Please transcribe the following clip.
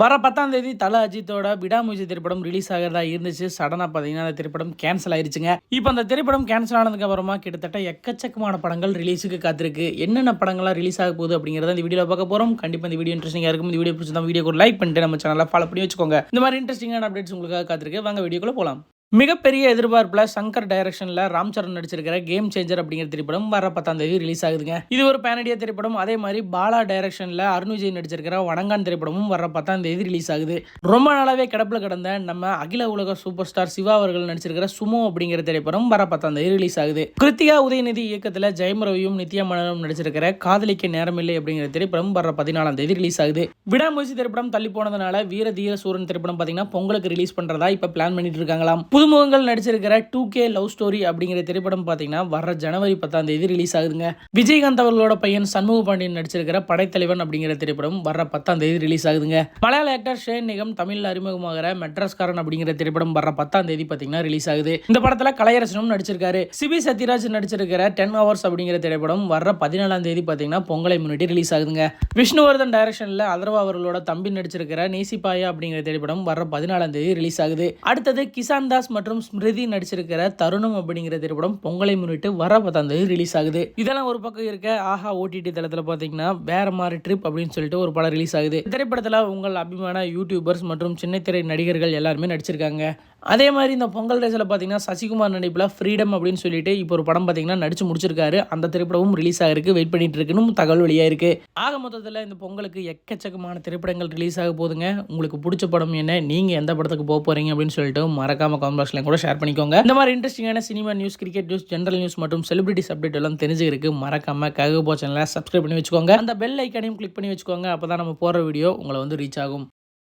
வர பத்தாம் தேதி தல அஜித்தோட விடாமுயற்சி திரைப்படம் ரிலீஸ் ஆகிறதா இருந்துச்சு. சடனாக பார்த்தீங்கன்னா அந்த திரைப்படம் கேன்சல் ஆயிருச்சுங்க. இப்போ அந்த திரைப்படம் கேன்சல் ஆனதுக்கு அப்புறமா கிட்டத்தட்ட எக்கச்சக்கமான படங்கள் ரிலீஸுக்கு காத்திருக்கு. என்னென்ன படங்கள்லாம் ரிலீஸ் ஆக போகுது அப்படிங்கிறத இந்த வீடியோவில் பார்க்க போகிறோம் கண்டிப்பாக இந்த வீடியோ இன்ட்ரெஸ்டிங்காக இருக்கும். இந்த வீடியோ பிடிச்சிருந்தா வீடியோ லைக் பண்ணிட்டு நம்ம சேனலை ஃபாலோ பண்ணி வச்சுக்கோங்க. இந்த மாதிரி இன்ட்ரெஸ்டிங்கான அப்டேட்ஸ் உங்களுக்காக காத்திருக்கு. வாங்க வீடியோக்குள்ளே போகலாம் மிகப்பெரிய எதிர்பார்ப்புல சங்கர் டைரக்ஷன்ல ராம் சரண் நடிச்சிருக்கிற கேம் சேஞ்சர் அப்படிங்கிற திரைப்படம் வர பத்தாம் தேதி ரிலீஸ் ஆகுதுங்க. இது ஒரு பேனடியா திரைப்படம் அதே மாதிரி பாலா டைரக்ஷன்ல அருண் விஜய் நடிச்சிருக்கிற வணங்கான் திரைப்படமும் வர பத்தாம் தேதி ரிலீஸ் ஆகுது. ரொம்ப நாளாவே கிடப்புல கிடந்த நம்ம அகில உலக சூப்பர் ஸ்டார் சிவா அவர்கள் நடிச்சிருக்கிற சுமோ அப்படிங்கிற திரைப்படம் வர பத்தாம் தேதி ரிலீஸ் ஆகுது. கிருத்திகா உதயநிதி இயக்கத்துல ஜெயம் ரவியும் நித்யா மனனும் நடிச்சிருக்கிற காதலிக்க நேரமில்லை அப்படிங்கிற திரைப்படம் வர பதினாலாம் தேதி ரிலீஸ் ஆகுது. விடாமுயற்சி திரைப்படம் தள்ளி போனதுனால வீர தீர சூரன் திரைப்படம் பாத்தீங்கன்னா பொங்கலுக்கு ரிலீஸ் பண்றதா இப்ப பிளான் பண்ணிட்டு இருக்காங்களாம். புதுமுகங்கள் நடிச்சிருக்கிற டூ கே லவ் ஸ்டோரி அப்படிங்கிற திரைப்படம் பார்த்தீங்கன்னா வர ஜனவரி பத்தாம் தேதி ரிலீஸ் ஆகுதுங்க. விஜயகாந்த் அவர்களோட பையன் சண்முக பாண்டியன் நடிச்சிருக்கிற படைத்தலைவன் அப்படிங்கிற திரைப்படம் வர பத்தாம் தேதி ரிலீஸ் ஆகுதுங்க. மலையாள ஆக்டர் ஷேன் நிகம் தமிழ்ல அறிமுகமாகிற மெட்ராஸ்காரன் அப்படிங்கிற திரைப்படம் வர பத்தாம் தேதி பார்த்தீங்கன்னா ரிலீஸ் ஆகுது. இந்த படத்துல கலையரசனும் நடிச்சிருக்காரு. சிபி சத்யராஜ் நடிச்சிருக்கிற டென் ஹவர்ஸ் அப்படிங்கிற திரைப்படம் வர பதினேழாம் தேதி பார்த்தீங்கன்னா பொங்கலை முன்னிட்டு ரிலீஸ் ஆகுதுங்க. விஷ்ணுவர்தன் டைரக்ஷன்ல அதர்வா அவர்களோட தம்பி நடிச்சிருக்கிற நேசிப்பாயா அப்படிங்கிற திரைப்படம் வர பதினாலாம் தேதி ரிலீஸ் ஆகுது. அடுத்தது கிசான் தாஸ் மற்றும் ஸ்மிருதி நடிச்சிருக்கிற தருணம் அப்படிங்கிற திரைப்படம் பொங்கலை முன்னிட்டு வர பத்தாம் தேதி ரிலீஸ் ஆகுது. இதெல்லாம் ஒரு பக்கம் இருக்க ஆஹா ஓடிடி தளத்தில் பார்த்தீங்கன்னா வேற மாதிரி ட்ரிப் அப்படின்னு சொல்லிட்டு ஒரு படம் ரிலீஸ் ஆகுது. திரைப்படத்தில் உங்கள் அபிமான யூடியூபர்ஸ் மற்றும் சின்னத்திரை நடிகர்கள் எல்லாருமே நடிச்சிருக்காங்க. அதே மாதிரி இந்த பொங்கல் ரேஸில் பார்த்தீங்கன்னா சசிகுமார் நடிப்பில் ஃப்ரீடம் அப்படின்னு சொல்லிட்டு இப்போ ஒரு படம் பார்த்தீங்கன்னா நடிச்சு முடிச்சிருக்காரு. அந்த திரைப்படமும் ரிலீஸ் ஆகிருக்கு வெயிட் பண்ணிட்டு இருக்குன்னு தகவல் வெளியாக இருக்கு. ஆக மொத்தத்தில் இந்த பொங்கலுக்கு எக்கச்சக்கமான திரைப்படங்கள் ரிலீஸ் ஆக போதுங்க உங்களுக்கு பிடிச்ச படம் என்ன? நீங்கள் எந்த படத்துக்கு போக போறீங்க அப்படின்னு சொல்லிட்டு மறக்காம காமெண்ட் பாக்ஸ்ல கூட ஷேர் பண்ணிக்கோங்க. இந்த மாதிரி இன்ட்ரெஸ்டிங்கான cinema news cricket news general news மற்றும் செலிபிரிட்டிஸ் அப்டேட் எல்லாம் தெரிஞ்சுக்கிறதுக்கு மறக்காம ககபோ சேனலை சப்ஸ்கிரைப் பண்ணி வச்சுக்கோங்க. அந்த பெல் ஐக்கானையும் கிளிக் பண்ணி வச்சுக்கோங்க. அப்போ தான் நம்ம போகிற வீடியோ உங்களை வந்து ரீச் ஆகும்.